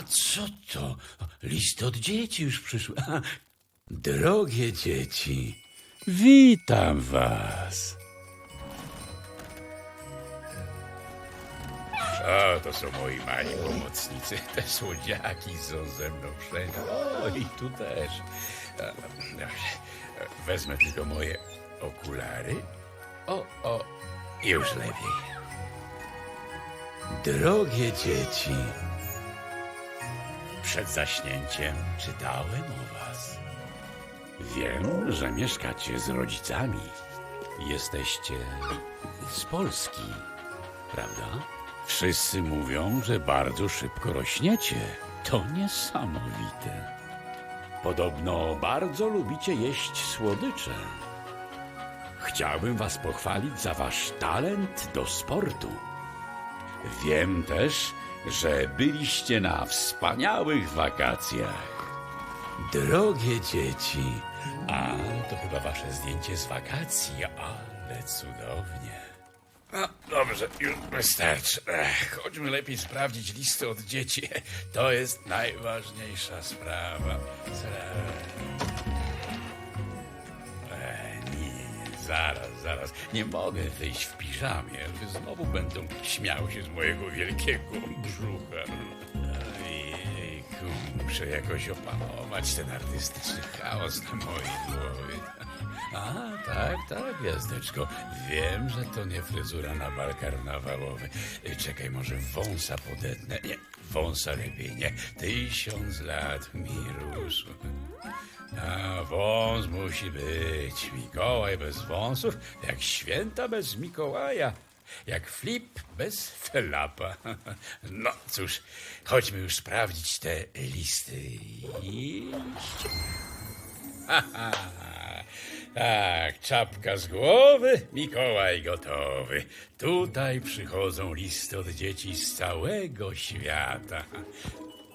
A, co to? Listy od dzieci już przyszły. A, drogie dzieci, witam was. O, to są moi mali pomocnicy. Te słodziaki są ze mną wszędzie. O, i tu też. Wezmę tylko moje okulary. O, o, już lepiej. Drogie dzieci, przed zaśnięciem czytałem o was. Wiem, że mieszkacie z rodzicami. Jesteście z Polski, prawda? Wszyscy mówią, że bardzo szybko rośniecie. To niesamowite. Podobno bardzo lubicie jeść słodycze. Chciałbym was pochwalić za wasz talent do sportu. Wiem też, że byliście na wspaniałych wakacjach. Drogie dzieci, a to chyba wasze zdjęcie z wakacji, ale cudownie. No dobrze, już wystarczy. Ech, chodźmy lepiej sprawdzić listy od dzieci. To jest najważniejsza sprawa. E, nie, nie, nie, zaraz, zaraz. Nie mogę wyjść w piżamie. Znowu będą śmiały się z mojego wielkiego brzucha. Ojejku, muszę jakoś opanować ten artystyczny chaos na mojej głowie. A, tak, tak, gwiazdeczko. Wiem, że to nie fryzura na bal karnawałowy. Czekaj, może wąsa podetnę. Nie, wąsa lepiej nie. Tysiąc lat mi rósł. A, wąs musi być. Mikołaj bez wąsów, jak święta bez Mikołaja. Jak flip bez felapa. No cóż, chodźmy już sprawdzić te listy. Iść. Tak, czapka z głowy, Mikołaj gotowy. Tutaj przychodzą listy od dzieci z całego świata.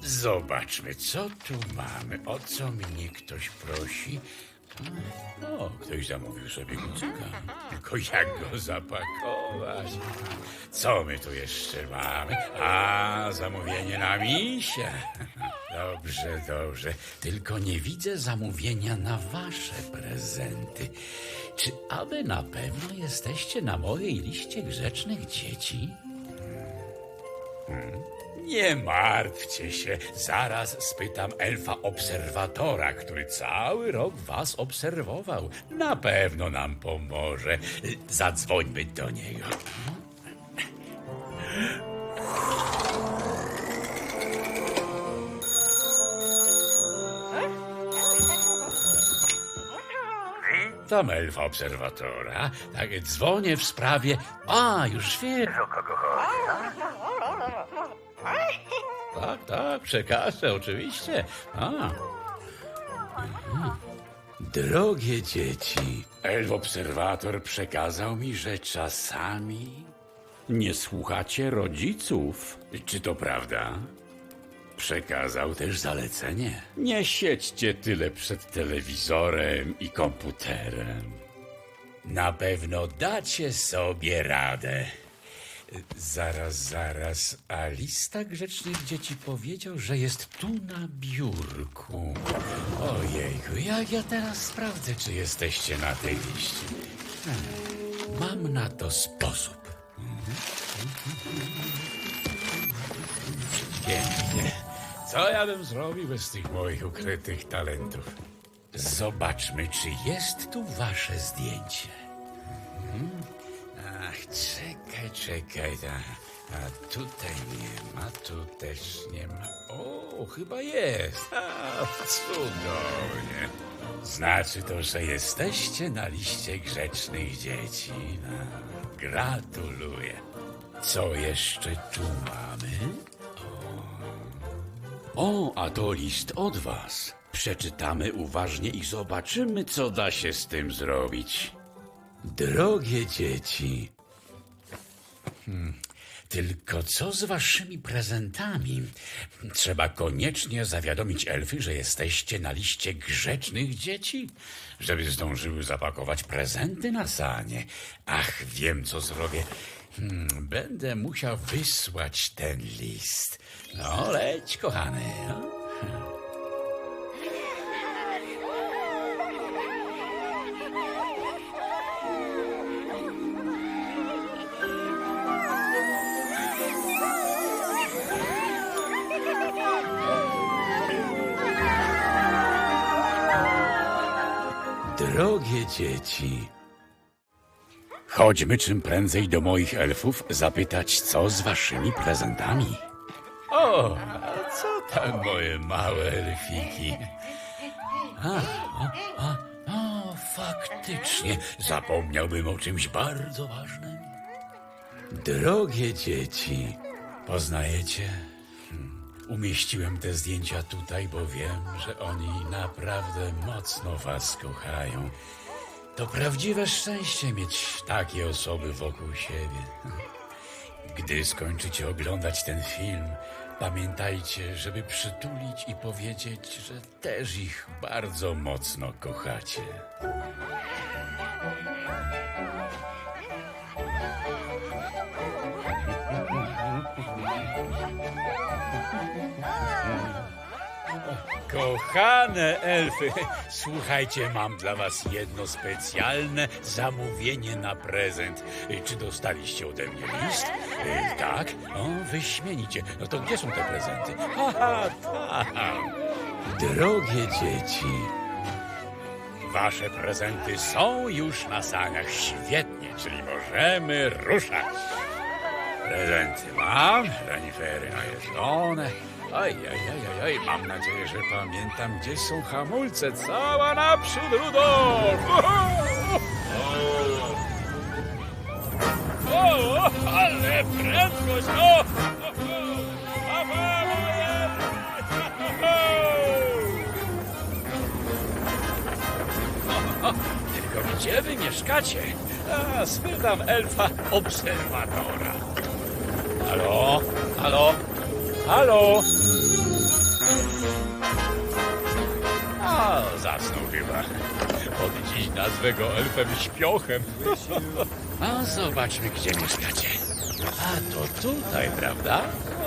Zobaczmy, co tu mamy. O co mnie ktoś prosi? O, ktoś zamówił sobie kucyka. Tylko jak go zapakować? Co my tu jeszcze mamy? A, zamówienie na misia. Dobrze, dobrze. Tylko nie widzę zamówienia na wasze prezenty. Czy aby na pewno jesteście na mojej liście grzecznych dzieci? Nie martwcie się, zaraz spytam elfa obserwatora, który cały rok was obserwował. Na pewno nam pomoże. Zadzwońmy do niego. Witam elfa obserwatora. Tak, dzwonię w sprawie... A, już wiem. O kogo Tak, tak, przekażę, oczywiście. A. Drogie dzieci, elf obserwator przekazał mi, że czasami nie słuchacie rodziców. Czy to prawda? Przekazał też zalecenie. Nie siedźcie tyle przed telewizorem i komputerem. Na pewno dacie sobie radę. Zaraz, zaraz. A lista grzecznych dzieci powiedział, że jest tu na biurku. Ojejku, jak ja teraz sprawdzę, czy jesteście na tej liście? Hmm, Mam na to sposób. Pięknie. Co ja bym zrobił bez tych moich ukrytych talentów? Zobaczmy, czy jest tu wasze zdjęcie. Mhm. Ach, czekaj, czekaj. A, a tutaj nie ma, tu też nie ma. O, chyba jest. A, cudownie. Znaczy to, że jesteście na liście grzecznych dzieci. No, gratuluję. Co jeszcze tu mamy? O, a to list od was. Przeczytamy uważnie i zobaczymy, co da się z tym zrobić. Drogie dzieci. Hmm, tylko co z waszymi prezentami? Trzeba koniecznie zawiadomić elfy, że jesteście na liście grzecznych dzieci, żeby zdążyły zapakować prezenty na sanie. Ach, wiem, co zrobię. Hmm, będę musiał wysłać ten list. No, leć, kochany. No. Drogie dzieci, chodźmy czym prędzej do moich elfów zapytać, co z waszymi prezentami. O, co tam moje małe elfiki? A, a, a, faktycznie, zapomniałbym o czymś bardzo ważnym. Drogie dzieci, poznajecie? Hmm, Umieściłem te zdjęcia tutaj, bo wiem, że oni naprawdę mocno was kochają. To prawdziwe szczęście mieć takie osoby wokół siebie. Gdy skończycie oglądać ten film, pamiętajcie, żeby przytulić i powiedzieć, że też ich bardzo mocno kochacie. Kochane elfy, słuchajcie, mam dla was jedno specjalne zamówienie na prezent. Czy dostaliście ode mnie list? Y, Tak? O, wyśmienicie. No to gdzie są te prezenty? Aha, tak. Drogie dzieci, wasze prezenty są już na saniach. Świetnie, czyli możemy ruszać. Prezenty mam, renifery najeżdżone. Oj, mam nadzieję, że pamiętam, gdzie są hamulce. Cała naprzód, Rudolf! O, o, ale prędkość! O, Tylko gdzie wy mieszkacie? A, spytam elfa obserwatora. Halo? Halo? Halo? Zasnął chyba. Od dziś nazwę go elfem śpiochem. A zobaczmy, gdzie mieszkacie. A to tutaj, prawda?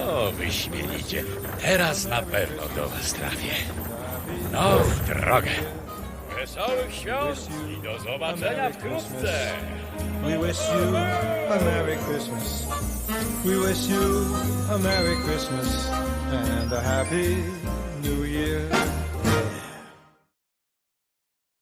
O, wyśmienicie. Teraz na pewno do was trafię. No, w drogę. Wesołych świąt i do zobaczenia wkrótce. We wish you a Merry Christmas. We wish you a Merry Christmas and a Happy.